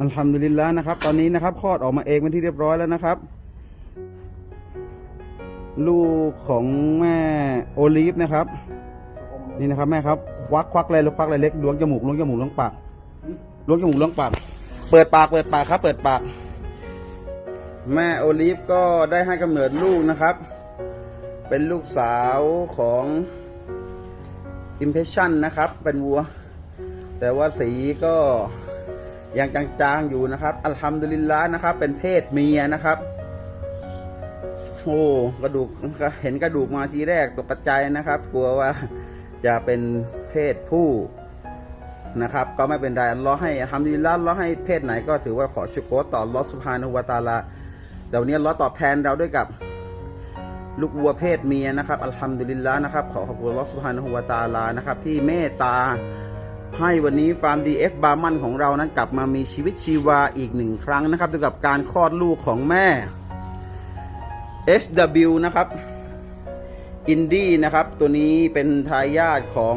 อัลฮัมดุลิลละนะครับ ตอนนี้นะครับคลอดออกมาเองเป็นที่เรียบร้อยแล้วนะครับ ลูกของแม่โอลีฟนะครับ นี่นะครับแม่ครับควักควักอะไรลูกควักอะไรเล็กล้วงจมูกล้วงจมูกล้วงปากล้วงจมูกล้วงปากเปิดปากเปิดปากครับ เปิดปาก แม่โอลีฟก็ได้ให้กำเนิดลูกนะครับ เป็นลูกสาวของ Impression นะครับ เป็นวัว แต่ว่าสีก็ ยังจางๆอยู่นะครับ อัลฮัมดุลิลละนะครับ เป็นเพศเมียนะครับโอ้กระดูกเห็นกระดูกมาทีแรกตกใจนะครับ กลัวว่าจะเป็นเพศผู้นะครับ ก็ไม่เป็นไรอัลเลอฮ์ให้ทำดีแล้วอัลลอฮ์ให้เพศไหนก็ถือว่าขอชุกโกต่อลอสุภานุวะตาลาเดี๋ยวนี้ลเลอตอบแทนเราด้วยกับลูกวัวเพศเมียนะครับอัลฮัมดุลิลละนะครับ ขอขอบคุณลอสุภานุวะตาลานะครับ ที่เมตตา ให้วันนี้ฟาร์ม DF บาร์มันของเรานั้นกลับมามีชีวิตชีวาอีกหนึ่งครั้งนะครับด้วยกับการคลอดลูกของแม่ SW นะครับอินดี้นะครับ ตัวนี้เป็นทายาทของ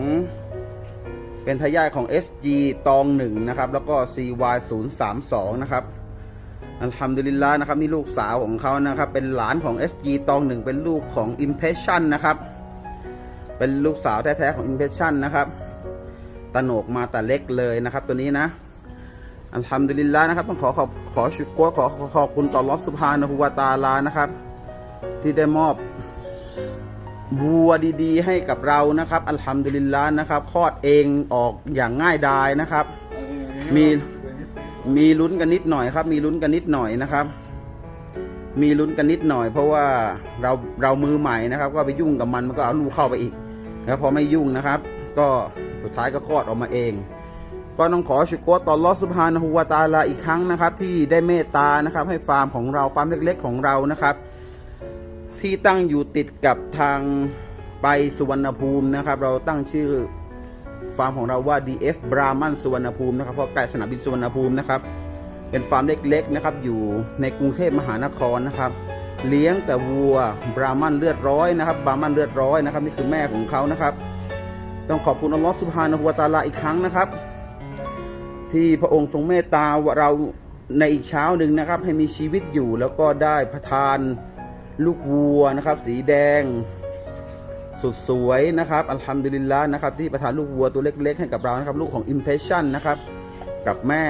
เป็นทายาทของ SG ตองหนึ่งนะครับ แล้วก็ CY 0 3 2นะครับอัลฮัมดุลิลละนะครับ นี่ลูกสาวของเขานะครับ เป็นหลานของ SG ตองหนึ่งเป็นลูกของ Impression นะครับ เป็นลูกสาวแท้ๆของ Impression นะครับ ตโหนกมาแต่เล็กเลยนะครับ ตัวนี้นะอัลฮัมดุลิลละนะครับ ต้องขอขอบขอชุกรขอขอขอบคุณต่อรอสุภานะฮูวาตาลานะครับ ที่ได้มอบวัวดีๆ ให้กับเรานะครับอัลฮัมดุลิลละนะครับคลอดเองออกอย่างง่ายดายนะครับ มีมีลุ้นกันนิดหน่อยครับ มีลุ้นกันนิดหน่อยนะครับ มีลุ้นกันนิดหน่อย เพราะว่าเราเรามือใหม่นะครับ ก็ไปยุ่งกับมันมันก็เอาลูกเข้าไปอีกแล้วพอไม่ยุ่งนะครับ ก็ สุดท้ายก็คลอดออกมาเอง ก็ต้องขอชุกรต่อลอสุภานะฮูวาตาลาอีกครั้งนะครับ ที่ได้เมตตานะครับ ให้ฟาร์มของเราฟาร์มเล็ก ๆ ของเรานะครับ ที่ตั้งอยู่ติดกับทางไปสุวรรณภูมินะครับ เราตั้งชื่อฟาร์มของเราว่า DF บรามันสุวรรณภูมินะครับเพราะใกล้สนามบินสุวรรณภูมินะครับ เป็นฟาร์มเล็กๆนะครับ อยู่ในกรุงเทพมหานครนะครับ เลี้ยงแต่วัวบรามันเลือดร้อยนะครับบรามันเลือดร้อยนะครับ นี่คือแม่ของเขานะครับ ต้องขอบคุณอัลลอฮฺสุบฮานะฮูวะตาลาอีกครั้งนะครับ ที่พระองค์ทรงเมตตาว่าเราในอีกเช้าหนึ่งนะครับ ให้มีชีวิตอยู่แล้วก็ได้ประทานลูกวัวนะครับ สีแดงสุดสวยนะครับอัลฮัมดุลิลละนะครับ ที่ประทานลูกวัวตัวเล็ก ๆ ให้กับเรานะครับ ลูกของ Impression นะครับ กับแม่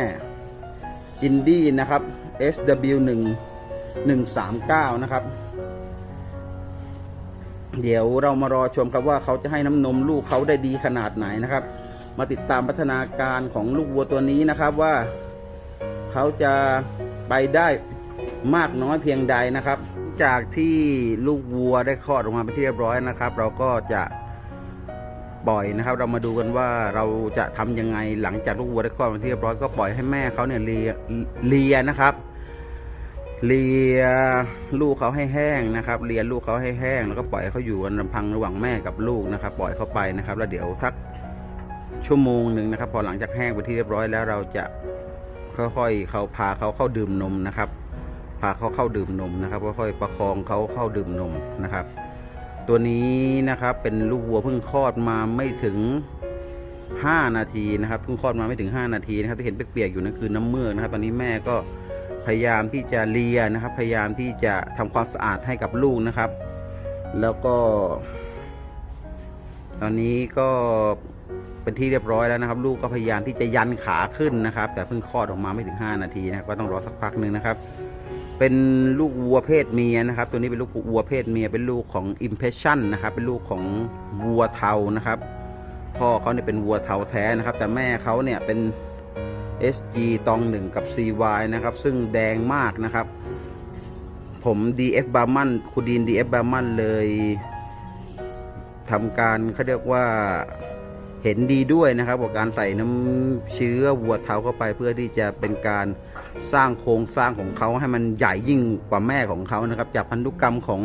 อินดี้นะครับ SW1 139 นะครับ เดี๋ยวเรามารอชมครับว่าเขาจะให้น้ำนมลูกเขาได้ดีขนาดไหนนะครับ มาติดตามพัฒนาการของลูกวัวตัวนี้นะครับว่าเขาจะไปได้มากน้อยเพียงใดนะครับ จากที่ลูกวัวได้คลอดออกมาเป็นที่เรียบร้อยนะครับ เราก็จะปล่อยนะครับ เรามาดูกันว่าเราจะทำยังไงหลังจากลูกวัวได้คลอดเป็นที่เรียบร้อยก็ปล่อยให้แม่เขาเนี่ยเลียเลียนะครับ เลียลูกเขาให้แห้งนะครับเลียลูกเขาให้แห้งแล้วก็ปล่อยเขาอยู่กันลำพังระหว่างแม่กับลูกนะครับ ปล่อยเขาไปนะครับ แล้วเดี๋ยวสักชั่วโมงหนึ่งนะครับ พอหลังจากแห้งไปที่เรียบร้อยแล้วเราจะค่อยๆเขาพาเขาเข้าดื่มนมนะครับ พาเขาเข้าดื่มนมนะครับค่อยๆประคองเขาเข้าดื่มนมนะครับ ตัวนี้นะครับเป็นลูกวัวเพิ่งคลอดมาไม่ถึง 5 นาทีนะครับเพิ่งคลอดมาไม่ถึง 5 นาทีนะครับที่เห็นเปียกๆอยู่นั่นคือน้ำเมือกนะครับ ตอนนี้แม่ก็ พยายามที่จะเลียนะครับ พยายามที่จะทำความสะอาดให้กับลูกนะครับ แล้วก็ ตอนนี้ก็เป็นที่เรียบร้อยแล้วนะครับ ลูกก็พยายามที่จะยันขาขึ้นนะครับ แต่เพิ่งคลอดออกมาไม่ถึง 5 นาทีนะก็ต้องรอสักพักหนึ่งนะครับ เป็นลูกวัวเพศเมียนะครับ ตัวนี้เป็นลูกวัวเพศเมีย เป็นลูกของ Impression นะครับ เป็นลูกของวัวเทานะครับ พ่อเขาเนี่ยเป็นวัวเทาแท้นะครับ แต่แม่เขาเนี่ยเป็น SG ตองหนึ่งกับ CY นะครับ ซึ่งแดงมากนะครับ ผม DF บาร์มันคูดีน DF บาร์มันเลยทำการเขาเรียกว่าเห็นดีด้วยนะครับกับการใส่น้ำเชื้อวัวเท้าเข้าไปเพื่อที่จะเป็นการสร้างโครงสร้างของเขาให้มันใหญ่ยิ่งกว่าแม่ของเขานะครับ จากพันธุกรรมของ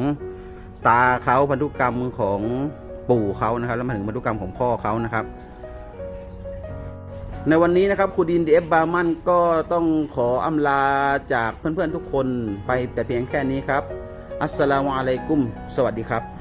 ตาเขาพันธุกรรมของปู่เขานะครับ แล้วมาถึงพันธุกรรมของพ่อเขานะครับ ในวันนี้นะครับครูดินดีเอฟบาร์มันก็ต้องขออำลาจากเพื่อนๆทุกคนไปแต่เพียงแค่นี้ครับ อัสสลามุอะลัยกุม สวัสดีครับ